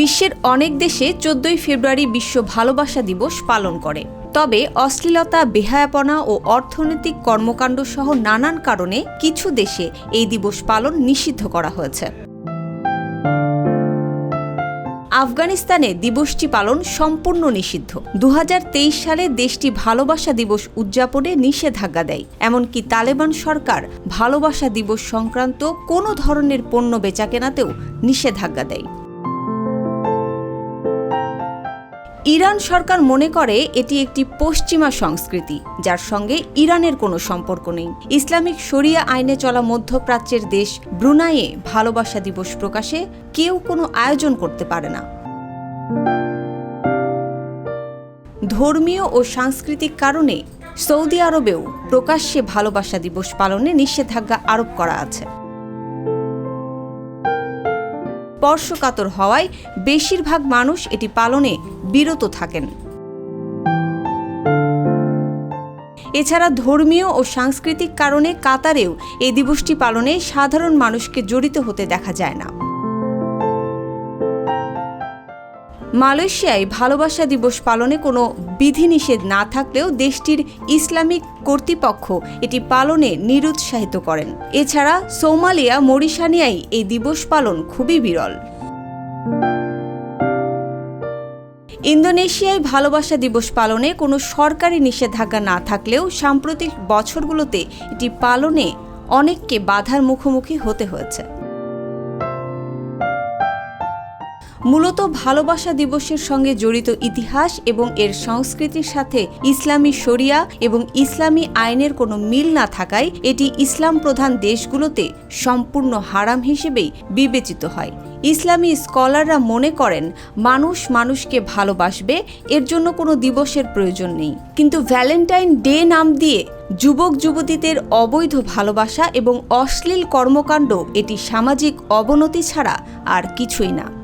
বিশ্বের অনেক দেশে চোদ্দই ফেব্রুয়ারি বিশ্ব ভালোবাসা দিবস পালন করে। তবে অশ্লীলতা, বেহায়াপনা ও অর্থনৈতিক কর্মকাণ্ড সহ নানান কারণে কিছু দেশে এই দিবস পালন নিষিদ্ধ করা হয়েছে। আফগানিস্তানে দিবসটি পালন সম্পূর্ণ নিষিদ্ধ। দু হাজার তেইশ সালে দেশটি ভালোবাসা দিবস উদযাপনে নিষেধাজ্ঞা দেয়। এমনকি তালেবান সরকার ভালোবাসা দিবস সংক্রান্ত কোনো ধরনের পণ্য বেচাকেনাতেও নিষেধাজ্ঞা দেয়। ইরান সরকার মনে করে এটি একটি পশ্চিমা সংস্কৃতি, যার সঙ্গে ইরানের কোনো সম্পর্ক নেই। ইসলামিক শরিয়া আইনে চলা মধ্যপ্রাচ্যের দেশ ব্রুনাইয়ে ভালোবাসা দিবস প্রকাশে কেউ কোনো আয়োজন করতে পারে না। ধর্মীয় ও সাংস্কৃতিক কারণে সৌদি আরবেও প্রকাশ্যে ভালোবাসা দিবস পালনে নিষেধাজ্ঞা আরোপ করা আছে। স্পর্শকাতর হওয়ায় বেশিরভাগ মানুষ এটি পালনে বিরত থাকেন। এছাড়া ধর্মীয় ও সাংস্কৃতিক কারণে কাতারেও এই দিবসটি পালনে সাধারণ মানুষকে জড়িত হতে দেখা যায় না। মালয়েশিয়ায় ভালোবাসা দিবস পালনে কোনো বিধিনিষেধ না থাকলেও দেশটির ইসলামিক কর্তৃপক্ষ এটি পালনে নিরুৎসাহিত করেন। এছাড়া সোমালিয়া, মরিশানিয়ায় এই দিবস পালন খুবই বিরল। ইন্দোনেশিয়ায় ভালোবাসা দিবস পালনে কোনো সরকারি নিষেধাজ্ঞা না থাকলেও সাম্প্রতিক বছরগুলোতে এটি পালনে অনেককে বাধার মুখোমুখি হতে হয়েছে। মূলত ভালোবাসা দিবসের সঙ্গে জড়িত ইতিহাস এবং এর সংস্কৃতির সাথে ইসলামী শরিয়া এবং ইসলামী আইনের কোনো মিল না থাকায় এটি ইসলাম প্রধান দেশগুলোতে সম্পূর্ণ হারাম হিসেবেই বিবেচিত হয়। ইসলামী স্কলাররা মনে করেন, মানুষ মানুষকে ভালোবাসবে, এর জন্য কোনো দিবসের প্রয়োজন নেই। কিন্তু ভ্যালেন্টাইন ডে নাম দিয়ে যুবক যুবতীদের অবৈধ ভালোবাসা এবং অশ্লীল কর্মকাণ্ড, এটি সামাজিক অবনতি ছাড়া আর কিছুই না।